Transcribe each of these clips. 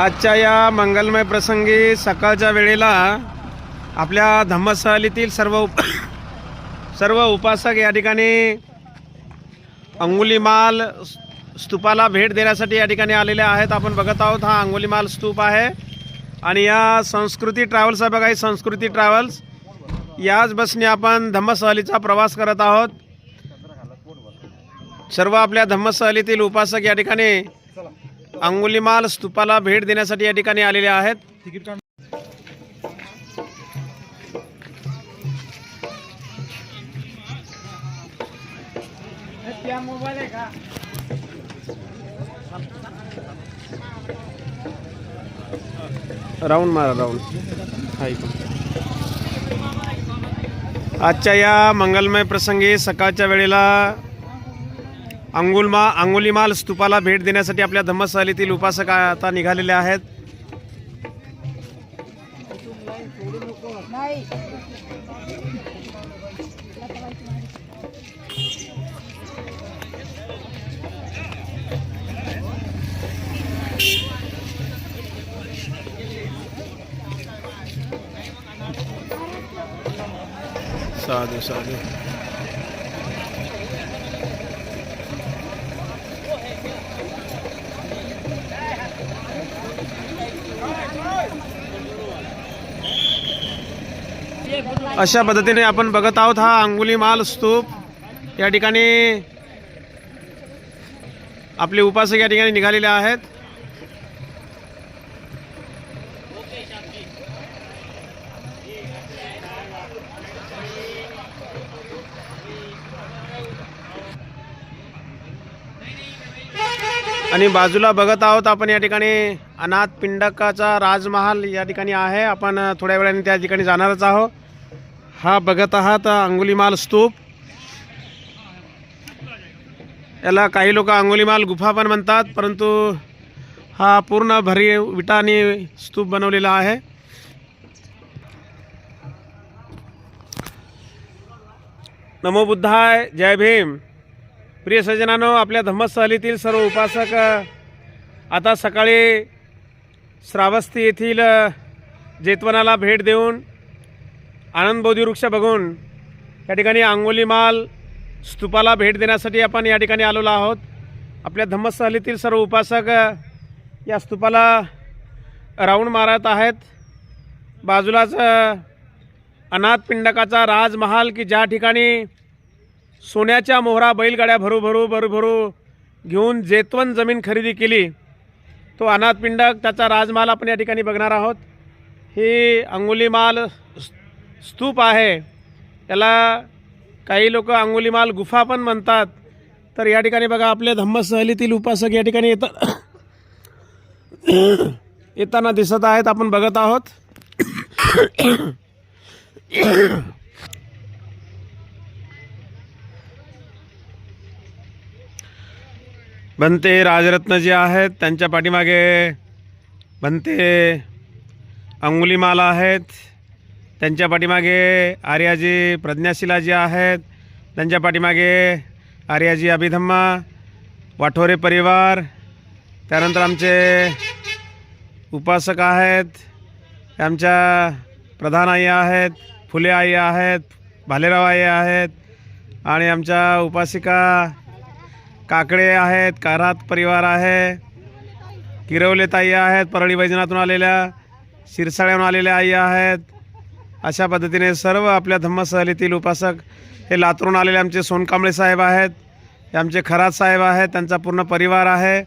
आजच्या या मंगलमय प्रसंगी सकाळच्या वेळेला आपल्या धम्मसहलीतील सर्व उप सर्व उपासक या ठिकाणी अंगुलीमाल स्तूपाला भेट देण्यासाठी या ठिकाणी आलेले आहेत. आपण बघत आहोत हा अंगुलीमाल स्तूप आहे. आणि या संस्कृती ट्रॅव्हल्स आहे बघा ही संस्कृती ट्रॅव्हल्स. याच बसने आपण धम्मसहलीचा प्रवास करत आहोत. सर्व आपल्या धम्मसहलीतील उपासक या ठिकाणी अंगुलीमाल स्तूपाला भेट देण्यासाठी या ठिकाणी आलेले आहेत. राऊंड मारा राऊंड. आजच्या या मंगलमय प्रसंगी सकाळच्या वेळेला अंगुलमा अंगुलीमाल स्तूपाला भेट देण्यासाठी आपल्या धम्मस्थलीतील उपासक आता निघालेले आहेत. साधू साधू. अशा पद्धतीने आपण बघत आहोत हा अंगुलीमाल स्तूप. या ठिकाणी आपले उपासक या ठिकाणी निघालेले आहेत. आणि बाजूला बघत आहोत आपण या ठिकाणी अनाथ पिंडकाचा राजमहाल या ठिकाणी आहे. आपण थोड्या वेळाने त्या ठिकाणी जाणारच आहोत. हा बघत आहात अंगुलीमाल स्तूप. याला काही लोक अंगुलीमाल गुफा पण म्हणतात परंतु हा पूर्ण भरी विटाने स्तूप बनवलेला आहे. नमो बुद्धाय जय भीम. प्रिय सज्जनानो आपल्या धम्मस्थलीतील सर्व उपासक आता सकाळी श्रावस्ती येथील जेतवनाला भेट देऊन आनंदबोधी वृक्ष बघून या ठिकाणी अंगोलीमाल स्तूपाला भेट देण्यासाठी आपण या ठिकाणी आलेलो आहोत. आपल्या धम्मसहलीतील सर्व उपासक या स्तूपाला राऊंड मारत आहेत. बाजूलाच अनाथ पिंडकाचा राजमहाल की ज्या ठिकाणी सोन्याच्या मोहरा बैलगाड्या भरू भरू भरू भरू घेऊन जेतवन जमीन खरेदी केली तो अनाथ पिंडक त्याचा राजमहाल आपण या ठिकाणी बघणार आहोत. ही अंगुलीमाल स- स्तूप आहे. त्याला काही लोक अंगुलीमाल गुफा पण म्हणतात. तर या ठिकाणी बघा आपल्या धम्मसहलीतील उपासक या ठिकाणी येतात येताना दिसत आहेत. आपण बघत आहोत. बनते राजरत्न जे आहेत त्यांच्या पाठीमागे बनते अंगुलीमाला आहेत. त्यांच्या पाठीमागे आर्याजी प्रज्ञाशिलाजी आहेत त्यांच्या पाठीमागे आर्याजी अभिधम्मा वाठोरे परिवार त्यानंतर आमचे उपासक आहेत आमच्या प्रधान आई आहेत फुले आई आहेत भालेराव आई आहेत आणि आमच्या उपासिका काकडे आहेत कारात परिवार आहे किरवले ताई आहेत परळी वैजनातून आलेल्या शिरसाळ्याहून आलेल्या आई आहेत अशा पद्धतीने सर्व आपल्या धम्मसहलीतील उपासक हे लातूरून आलेले आमचे सोनकांबळे साहेब आहेत हे आमचे खरात साहेब आहेत त्यांचा पूर्ण परिवार आहे.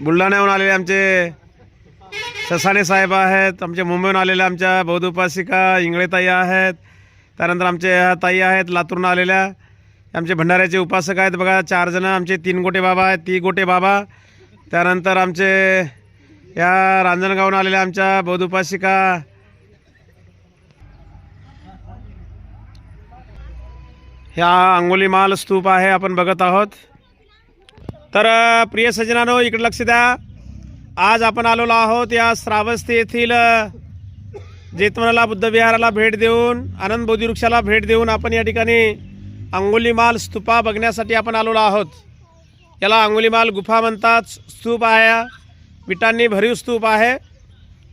बुलढाण्याहून आलेले आमचे ससाणे साहेब आहेत आमचे मुंबईहून आलेल्या आमच्या बौद्ध उपासिका इंगळेताई आहेत त्यानंतर आमचे ह्या ताई आहेत लातूरून आलेल्या. आमचे भंडाऱ्याचे उपासक आहेत बघा चार जण आमचे तीन गोटे बाबा आहेत ती गोटे बाबा. त्यानंतर आमचे या रांजणगावून आलेल्या आमच्या बौद्ध ह्या ह्या अंगोलीमाल स्तूप आहे आपण बघत आहोत. तर प्रिय सज्जनानो इकडे लक्ष द्या. आज आपण आलेलो आहोत या श्रावस्ती येथील अ, जेतवनाला बुद्धविहाराला भेट देऊन आनंद बोधिवृक्षाला भेट देऊन आपण या ठिकाणी अंगोलीमाल स्तूपा बघण्यासाठी आपण आलेलो आहोत. याला अंगुलीमाल गुफा म्हणतात स्तूप आहे. विटांनी भरीव स्तूप आहे.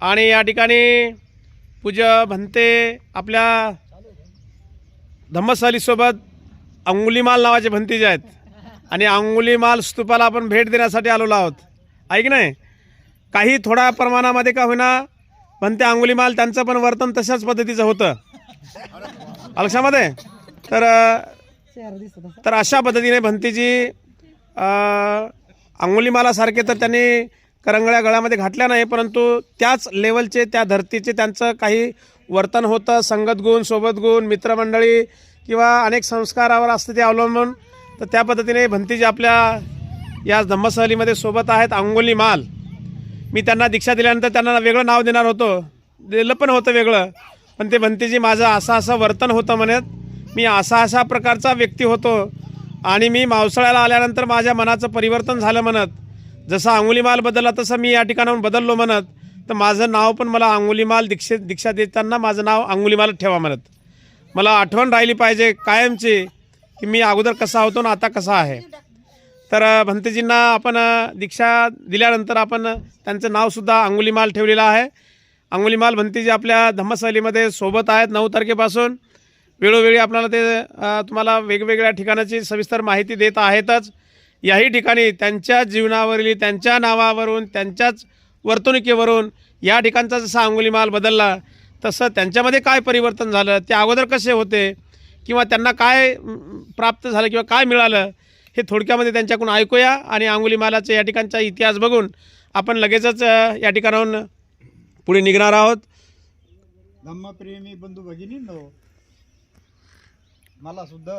आणि या ठिकाणी पूजा भंते आपल्या धम्मसालीसोबत अंगुलीमाल नावाचे भंतीजे आहेत आणि अंगुलीमाल स्तूपाला आपण भेट देण्यासाठी आलेलो आहोत. ऐक नाही? काही थोड्या प्रमाणामध्ये का होईना पण ते अंगुलीमाल त्यांचं पण वर्तन तशाच पद्धतीचं होतं. अलक्षामध्ये तर तर अशा पद्धतीने भंतीजी अंगुलीमालासारखे तर त्यांनी करंगळ्या गळ्यामध्ये घातल्या नाही परंतु त्याच लेवलचे त्या धर्तीचे त्यांचं काही वर्तन होतं. संगत गुण सोबत गुण मित्रमंडळी किंवा अनेक संस्कारावर असतं ते अवलंबून. तर त्या पद्धतीने भंतीजी आपल्या या धम्मसहलीमध्ये सोबत आहेत अंगोली माल. मी त्यांना दीक्षा दिल्यानंतर त्यांना वेगळं नाव देणार होतो. दिलं पण होतं वेगळं. पण ते भंतीजी माझं असं असं वर्तन होतं म्हणत मी असा असा प्रकारचा व्यक्ती होतो. आणि मी मावसाळ्याला आल्यानंतर माझ्या मनाचं परिवर्तन झालं म्हणत जसं अंगुलीमाल बदलला तसं मी या ठिकाणाहून बदललो म्हणत तर माझं नाव पण मला अंगुलीमाल दीक्षे दीक्षा देताना माझं नाव अंगुलीमाल ठेवा म्हणत. मला आठवण राहिली पाहिजे कायमची की मी अगोदर कसा होतो ना आता कसा आहे. तर अ, भंतेजींना आपण दीक्षा दिल्यानंतर आपण त्यांचं नावसुद्धा अंगुलीमाल ठेवलेलं आहे. अंगुलीमाल भंतेजी आपल्या धम्मसहलीमध्ये सोबत आहेत नऊ तारखेपासून. वेळोवेळी आपल्याला ते तुम्हाला वेगवेगळ्या ठिकाणाची सविस्तर माहिती देत आहेतच. याही ठिकाणी त्यांच्या जीवनावरील त्यांच्या नावावरून त्यांच्याच वर्तणुकीवरून या ठिकाणचा जसा अंगुलीमाल बदलला तसं त्यांच्यामध्ये काय परिवर्तन झालं ते अगोदर कसे होते किंवा त्यांना काय प्राप्त झालं किंवा काय मिळालं हे थोडक्यामध्ये त्यांच्याकडून ऐकूया आणि अंगुलीमालाचा या ठिकाणचा इतिहास बघून आपण लगेचच या ठिकाणाहून पुढे निघणार आहोत. धम्मप्रेमी बंधू भगिनींनो मला सुद्धा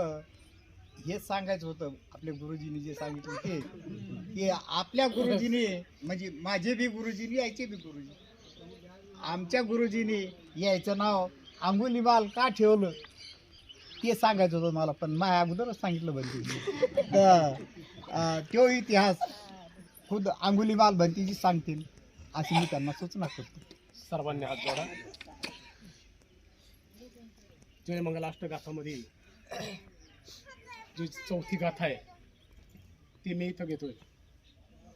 हेच सांगायचं होतं आपल्या गुरुजींनी जे सांगितलं ते. की आपल्या गुरुजीने म्हणजे माझे बी गुरुजींनी यायचे बी गुरुजी. आमच्या गुरुजींनी यायचं नाव अंगुलीमाल का ठेवलं? ते सांगायचं होतं मला पण माझ्या अगोदरच सांगितलं बंधू तर तो इतिहास खुद अंगुलीमाल भंतीजी सांगतील अशी मी त्यांना सूचना करतो. सर्वांनी हात जोडा. जयमंगल मंगलाष्ट जी चौथी गाथा आहे ती मी इथं घेतोय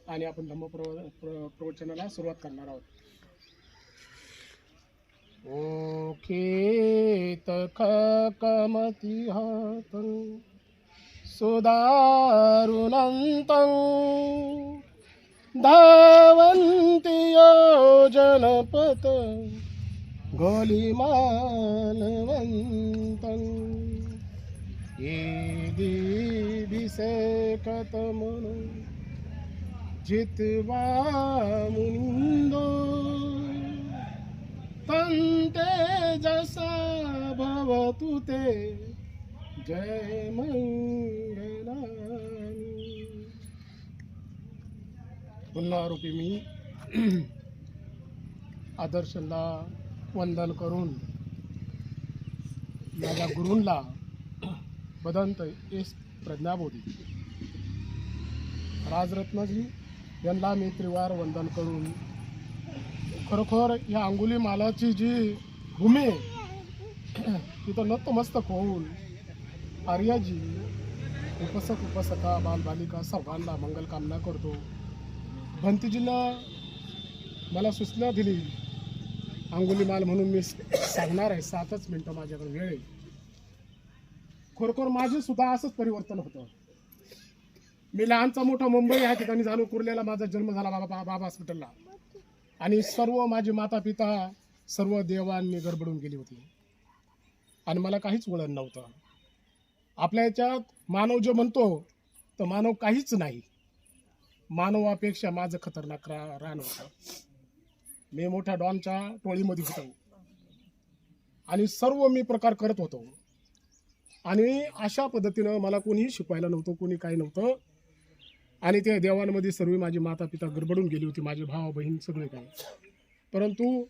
आणि आपण धम्म प्रव प्र- प्रवचनाला सुरुवात करणार आहोत ओकेत कमती हातं सुदारुणन्तं धावन्ति योजनपथ गोलिमालवन्तं ये दिभिषेकत म्हणून जितवा मुनिंदो तंते जसा भवतु ते जय मंगलानी. पुन्हा रूपी मी आदर्शला वंदन करून माझ्या गुरूंला पदंत एस प्रज्ञाबोधी. राजरत्नजी यांना मी त्रिवार वंदन करून खरोखर या अंगुली मालाची जी भूमी आहे, तिथं नतमस्तक होऊन आर्याजी उपसक उपसका बालबालिका सर्वांना मंगलकामना करतो. भंतीजींना मला सूचना दिली अंगुलीमाल म्हणून मी सांगणार आहे सातच मिनटं माझ्याकडे वेळ आहे. खरोखर माझं सुद्धा असंच परिवर्तन होतं. मी लहानचा मोठा मुंबई या ठिकाणी झालो कुर्ल्याला माझा जन्म झाला बाबा बाबा हॉस्पिटलला. आणि सर्व माझे माता पिता सर्व देवांनी गडबडून गेली होती. आणि मला काहीच वळण नव्हतं. आपल्या याच्यात मानव जो म्हणतो तर मानव काहीच नाही. मानवापेक्षा माझं खतरनाक रा रान होतं. मी मोठ्या डॉनच्या टोळीमध्ये होतो. आणि सर्व मी प्रकार करत होतो. आणि अशा पद्धतीनं मला कोणीही शिकवायला नव्हतं कोणी काही नव्हतं. आणि त्या देवांमध्ये सर्व माझी माता पिता गडबडून गेली होती माझे भाव बहीण सगळे काही. परंतु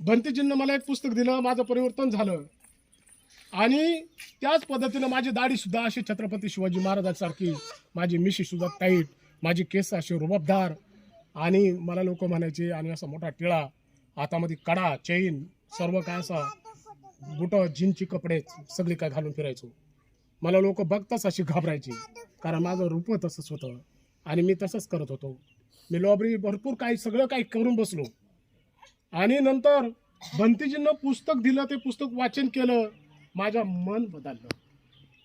भंतेजींनं मला एक पुस्तक दिलं माझं परिवर्तन झालं. आणि त्याच पद्धतीनं माझी दाढीसुद्धा अशी छत्रपती शिवाजी महाराजांसारखी माझी मिशीसुद्धा टाईट माझी केस असे रुबाबदार. आणि मला लोक म्हणायचे आणि असा मोठा टिळा हातामध्ये कडा चैन सर्व काय असा बुट जीनची कपडे सगळे काय घालून फिरायचो. मला लोक बघताच अशी घाबरायची. कारण माझं रूप तसंच होतं. आणि मी तसंच करत होतो. मी लॉबरी भरपूर काही सगळं काही करून बसलो. आणि नंतर बंतीजींना पुस्तक दिलं ते पुस्तक वाचन केलं. माझं मन बदललं.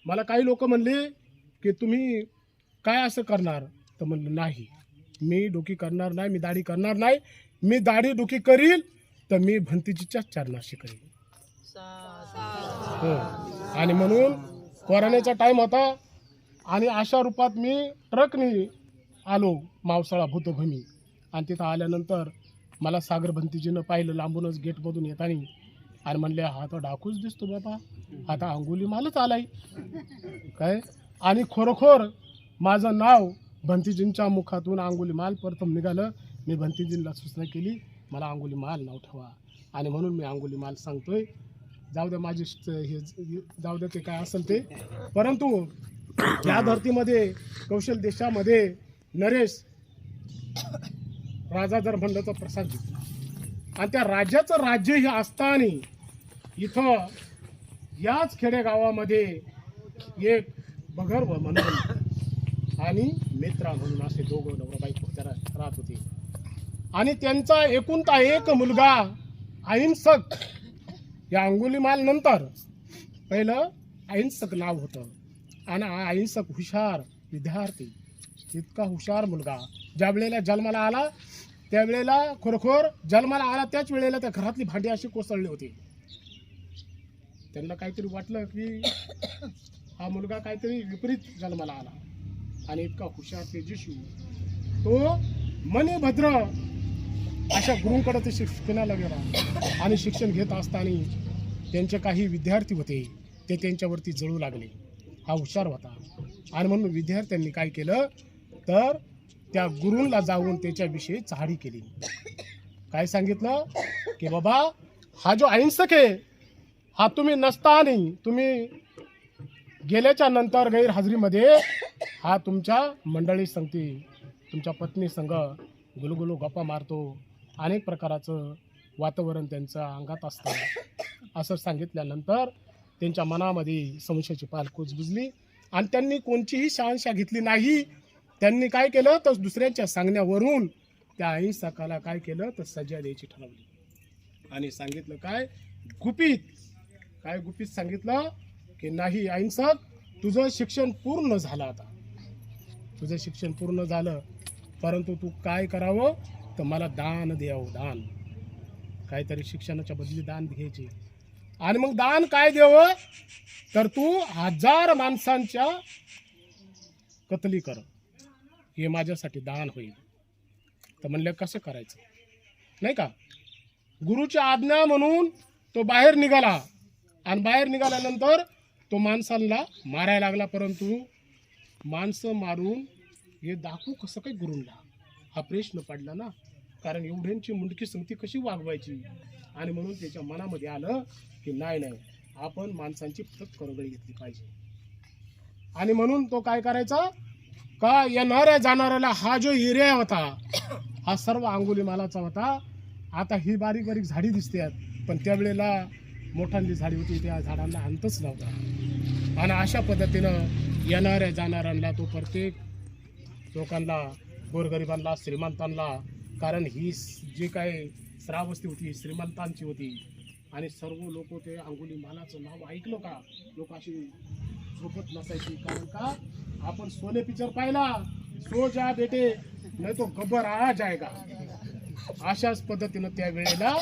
मला काही लोक म्हणले की तुम्ही काय असं करणार? तर म्हणलं नाही. मी डोकी करणार नाही मी दाढी करणार नाही. मी दाढी डोकी करील तर मी भंतीजीच्या चरणाशी करील हो. आणि म्हणून कोरोनाचा टाईम होता आणि अशा रूपात मी ट्रकनी आलो मावसाळा भूतभूमी. आणि तिथं आल्यानंतर मला सागर भंतीजीनं पाहिलं लांबूनच गेटमधून येताना. आणि म्हणले हा तर डाकूच दिसतो बाबा. आता अंगुली मालच आलाय. काय? आणि खरोखर माझं नाव भंतीजींच्या मुखातून अंगुली माल प्रथम निघालं. मी भंतीजींना सूचना केली मला अंगुली माल नाव ठेवा. आणि म्हणून मी अंगुली माल सांगतोय. जाऊ दे माझी हे जाऊ दे ते काय असेल ते. परंतु या धर्तीमध्ये कौशल देशामध्ये नरेश राजा जर म्हणलं तर प्रसाद घेतला आणि त्या राज्याचं राज्य हे असताना इथं याच खेडेगावामध्ये एक भगर्व म्हणून आणि मित्रा म्हणून असे दोघं नवराबाई राहत होते. आणि त्यांचा एकूणता एक मुलगा अहिंसक या अंगुलीमाल नंतर पहिलं अहिंसक नाव होतं. आणि अहिंसक हुशार विद्यार्थी इतका हुशार मुलगा. ज्या वेळेला जन्माला आला त्यावेळेला खरोखर जन्माला आला त्याच वेळेला त्या घरातली भांडी अशी कोसळली होती. त्यांना काहीतरी वाटलं की हा मुलगा काहीतरी विपरीत जन्माला आला. आणि इतका हुशार तेजस्वी. तो मणिभद्र अशा गुरुंकडे ते शिक्षणाला गेला आणि शिक्षण घेत असताना त्यांचे काही विद्यार्थी होते ते त्यांच्यावरती जळू लागले. हा हुशार होता. आणि म्हणून विद्यार्थ्यांनी काय केलं? तर त्या गुरूंला जाऊन त्याच्याविषयी चाडी केली. काय सांगितलं? की बाबा हा जो अहिंसक आहे हा तुम्ही नसताना तुम्ही गेल्याच्यानंतर गैरहजरीमध्ये हा तुमच्या मंडळी संगती तुमच्या पत्नी संग गुलगुलू गप्पा मारतो अनेक प्रकाराचं वातावरण त्यांचं अंगात असतं. असं सांगितल्यानंतर त्यांच्या मनामध्ये संशयाची पाल बुजली आणि त्यांनी कोणतीही शहानशा घेतली नाही. त्यांनी काय केलं? तर दुसऱ्यांच्या सांगण्यावरून त्या अहिंसकाला काय केलं? तर सजा द्यायची ठरवली. आणि सांगितलं काय? गुपित. काय गुपित सांगितलं? की नाही अहिंसक तुझं शिक्षण पूर्ण झालं आता. तुझं शिक्षण पूर्ण झालं परंतु तू काय करावं? तर मला दान द्यावं दान. काहीतरी शिक्षणाच्या बदली दान घ्यायचे. आणि मग दान काय देव? तर तू हजार माणसांच्या कतली कर हे माझ्यासाठी दान होईल. तर म्हणलं कसं करायचं? नाही का? गुरुची आज्ञा म्हणून तो बाहेर निघाला. आणि बाहेर निघाल्यानंतर तो माणसांना मारायला लागला. परंतु माणसं मारून हे दाखवू कसं काही गुरूंना? हा प्रश्न पडला ना. कारण एवढ्यांची मुंडकी संगती कशी वागवायची? आणि म्हणून त्याच्या मनामध्ये आलं की नाही नाही आपण माणसांची फक्त करगडी घेतली पाहिजे. आणि म्हणून तो काय करायचा? का येणाऱ्या जाणाऱ्याला हा जो एरिया होता हा सर्व अंगुली मालाचा होता आता ही बारीक बारीक झाडी दिसते पण त्यावेळेला मोठाली झाडी होती त्या झाडांना अंतच नव्हता. आणि अशा पद्धतीनं येणाऱ्या जाणाऱ्यांना तो प्रत्येक लोकांना गोरगरिबांना श्रीमंतांना कारण ही जे जी काय श्रावस्ती होती श्रीमंतांची होती आणि सर्व लोक ते अंगुली मालाचं नाव ऐकलं का? लोक अशी झोपत नसायची. कारण का? आपण सोने पिक्चर पाहिला. सो जा बेटे नाही तो गब्बर आ जायगा. अशाच पद्धतीनं त्या वेळेला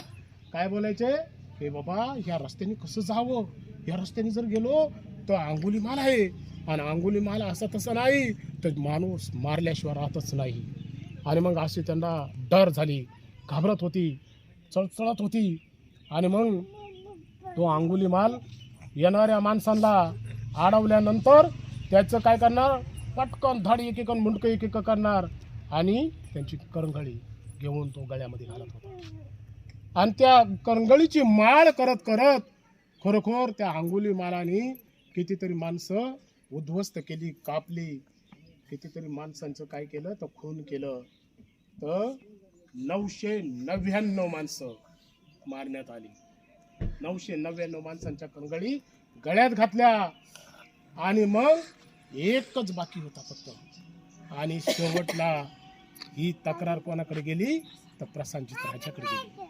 काय बोलायचे? हे बाबा ह्या रस्त्याने कसं जावं? या रस्त्याने जर गेलो तर अंगुली माल आहे. आणि अंगुली माल असं तसं नाही तर माणूस मारल्याशिवाय राहतच नाही. आणि मग अशी त्यांना डर झाली. घाबरत होती चळचळत होती. आणि मग तो अंगुली माल येणाऱ्या माणसांना अडवल्यानंतर त्याचं काय करणार? पटकन धड एकेकन मुंडकं एक एक करणार. आणि त्यांची करंगळी घेऊन तो गळ्यामध्ये घालत होता. आणि त्या करंगळीची माळ करत करत खरोखर त्या अंगुली मालाने कितीतरी माणसं उद्ध्वस्त केली कापली. कितीतरी माणसांचं काय केलं? तर खून केलं. तर नऊशे नव्याण्णव माणसं मारण्यात आली. नऊशे नव्याण्णव माणसांच्या कंगळी गळ्यात घातल्या. आणि मग एकच बाकी होता फक्त. आणि शेवटला ही तक्रार कोणाकडे गेली? तर प्रशांतजीत राजाकडे गेली.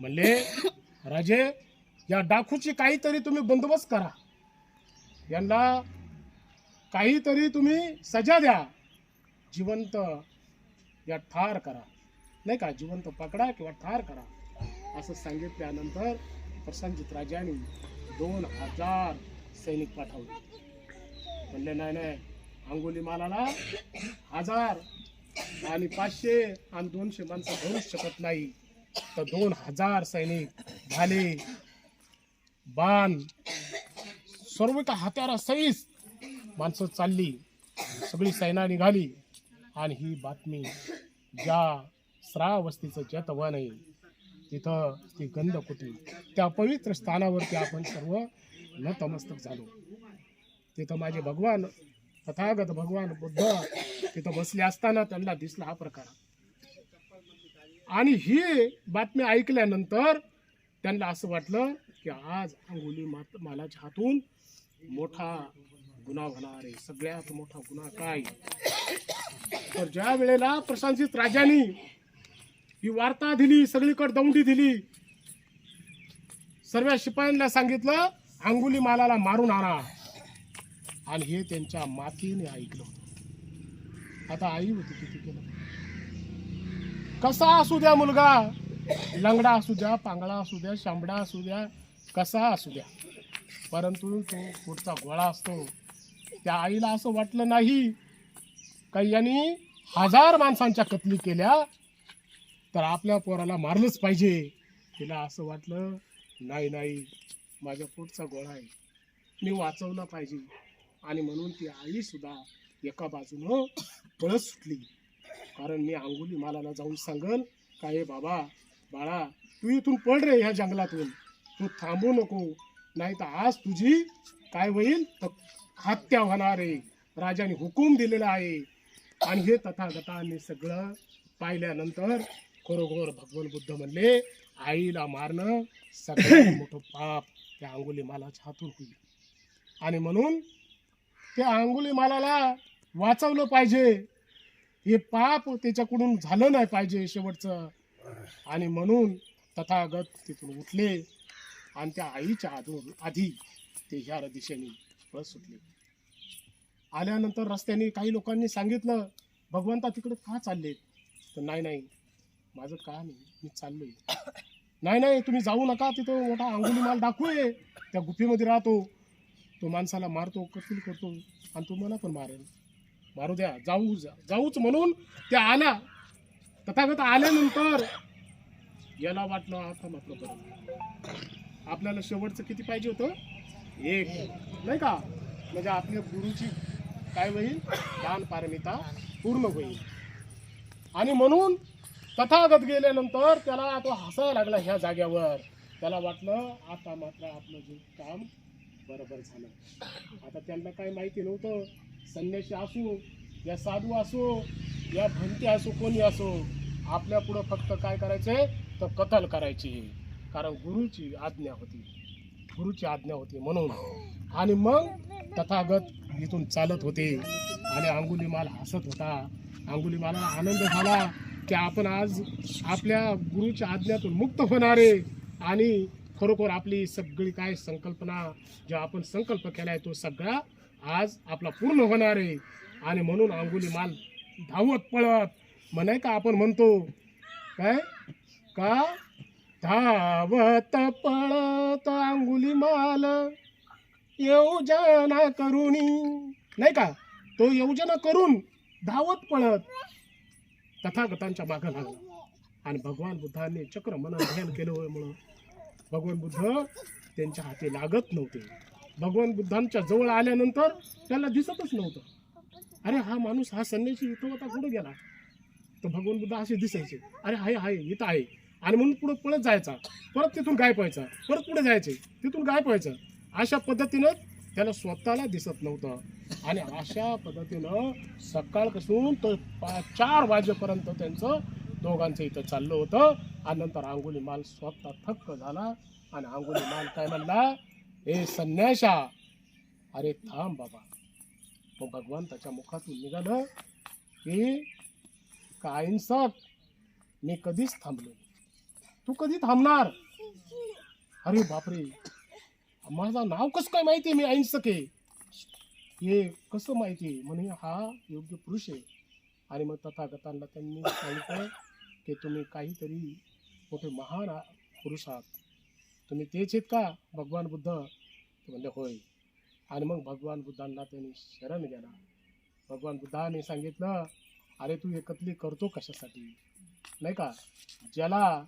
म्हणले राजे या डाकूची काहीतरी तुम्ही बंदोबस्त करा. यांना काहीतरी तुम्ही सजा द्या. जिवंत या ठार करा. नाही का? जिवंत पकडा किंवा ठार करा. असं सांगितल्यानंतर प्रसंजित राजांनी दोन हजार सैनिक पाठवले. म्हणले नाही नाही. अंगोली मालाला हजार आणि पाचशे आणि दोनशे माणसं भरू शकत नाही. तर दोन हजार सैनिक भाले बाण सर्व का हत्यारा सहीत माणसं चालली सगळी सैना निघाली आणि ही बातमी ज्या श्रावस्तीचं जे आहे तिथं ती गंधकुटी त्या पवित्र स्थानावरती आपण सर्व नतमस्तक झालो. तिथं माझे भगवान तथागत भगवान बुद्ध तिथं बसले असताना त्यांना दिसला हा प्रकार. आणि ही बातमी ऐकल्यानंतर त्यांना असं वाटलं की आज अंगुली मात मालाच्या हातून मोठा गुन्हा होणार आहे. सगळ्यात मोठा गुन्हा काय? तर ज्या वेळेला प्रशांसित राजांनी ही वार्ता दिली सगळीकडे दौंडी दिली सर्व शिपायांना सांगितलं अंगुली मालाला मारून आणा. आणि हे त्यांच्या मातीने ऐकलं होतं. आता आई होती किती केलं कसा असू द्या मुलगा? लंगडा असू द्या पांगळा असू द्या शांबडा असू द्या कसा असू द्या. परंतु तो पुढचा गोळा असतो. त्या आईला असं वाटलं नाही. का यांनी हजार माणसांच्या कतली केल्या तर आपल्या पोराला मारलंच पाहिजे. तिला असं वाटलं नाही नाही माझ्या पोटचा गोळा आहे. मी वाचवला पाहिजे. आणि म्हणून ती आई सुद्धा एका बाजूनं पळत सुटली. कारण मी अंगुली मालाला जाऊन सांगल का हे बाबा बाळा तू इथून पळ रे ह्या जंगलातून. तू थांबू नको. नाही तर आज तुझी काय होईल? तर हत्या होणार. आहे राजाने हुकूम दिलेला आहे. आणि हे तथागतांनी सगळं पाहिल्यानंतर खरोखर भगवान बुद्ध म्हणले आईला मारणं सगळ्यात मोठं पाप त्या अंगुली मालाच्या हातून होईल. आणि म्हणून त्या अंगुली मालाला वाचवलं पाहिजे. हे पाप त्याच्याकडून झालं नाही पाहिजे शेवटचं. आणि म्हणून तथागत तिथून उठले आणि त्या आईच्या आधून आधी ते ह्या दिशेने सुटले. आल्यानंतर रस्त्याने काही लोकांनी सांगितलं भगवंता तिकडे का चालले तर नाही नाही माझं का नाही मी चाललोय. नाही नाही तुम्ही जाऊ नका तिथं मोठा अंगुली माल दाखवू आहे त्या गुफेमध्ये राहतो. तो माणसाला मारतो कत्ल करतो आणि तो मला पण मारेल. मारू द्या जाऊ जा जाऊच म्हणून त्या आला तथागत आल्यानंतर याला वाटलं आता म्हटलं बरं आपल्याला शेवटचं किती पाहिजे होतं? एक. नाही का? म्हणजे आपल्या गुरुची काय होईल? दान पारमिता पूर्ण होईल. आणि म्हणून तथागत गेल्यानंतर त्याला तो हसायला लागला ह्या जाग्यावर. त्याला वाटलं आता मात्र आपलं जे काम बरोबर झालं. आता त्यांना काय माहिती नव्हतं. संन्याशी असो या साधू असो या भंती असो कोणी असो आपल्या पुढं फक्त काय करायचंय? तर कतल करायची. कारण गुरुची आज्ञा होती. गुरुची आज्ञा होती म्हणून. आणि मग तथागत इथून चालत होते. आणि अंगुलीमाल हसत होता. अंगुलीमाला आनंद झाला की आपण आज आपल्या गुरुच्या आज्ञातून मुक्त होणारे आणि खरोखर आपली सगळी काय संकल्पना जो आपण संकल्प केला आहे तो सगळा आज आपला पूर्ण होणार आहे. आणि म्हणून अंगुली माल धावत पळत म्हणाय का आपण म्हणतो काय? का? धावत पळत अंगुली माल योजना करुणी नाही का? तो योजना करून धावत पळत. तथागतांच्या मागं लागला. आणि भगवान बुद्धांनी चक्र मन ध्यान केलं म्हणून. भगवान बुद्ध त्यांच्या हाती लागत नव्हते. भगवान बुद्धांच्या जवळ आल्यानंतर त्याला दिसतच नव्हतं. अरे हा माणूस हा संन्यासी इथं होता कुठे गेला? तर भगवान बुद्ध असे दिसायचे. अरे हाय हाय इथं आहे. आणि म्हणून पुढे पळत जायचा. परत तिथून गायब व्हायचा. परत पुढे जायचे. तिथून गायब व्हायचं. अशा पद्धतीनं त्याला स्वतःला दिसत नव्हतं. आणि अशा पद्धतीनं सकाळपासून तर पा चार वाजेपर्यंत त्यांचं दोघांचं इथं चाललं होतं. आणि नंतर अंगुली माल स्वतः थक्क झाला. आणि आंघोळी माल काय म्हणला? ए संन्याशा अरे थांब बाबा. मग भगवान त्याच्या मुखातून निघालं की कायंसक मी कधीच थांबलो तू कधी थांबणार? अरे बापरे. माझं नाव कसं काय माहिती मी अहिंसक आहे. हे कसं माहिती म्हणे हा योग्य पुरुष आहे. आणि मग तथागतांना त्यांनी सांगितलं की तुम्ही काहीतरी मोठे महान आ- पुरुष आहात. तुम्ही तेच आहेत का? भगवान बुद्ध? ते म्हणले होय. आणि मग भगवान बुद्धांना त्यांनी शरण गेला. भगवान बुद्धाने सांगितलं अरे तू एकत्रित करतो कशासाठी? नाही का? ज्याला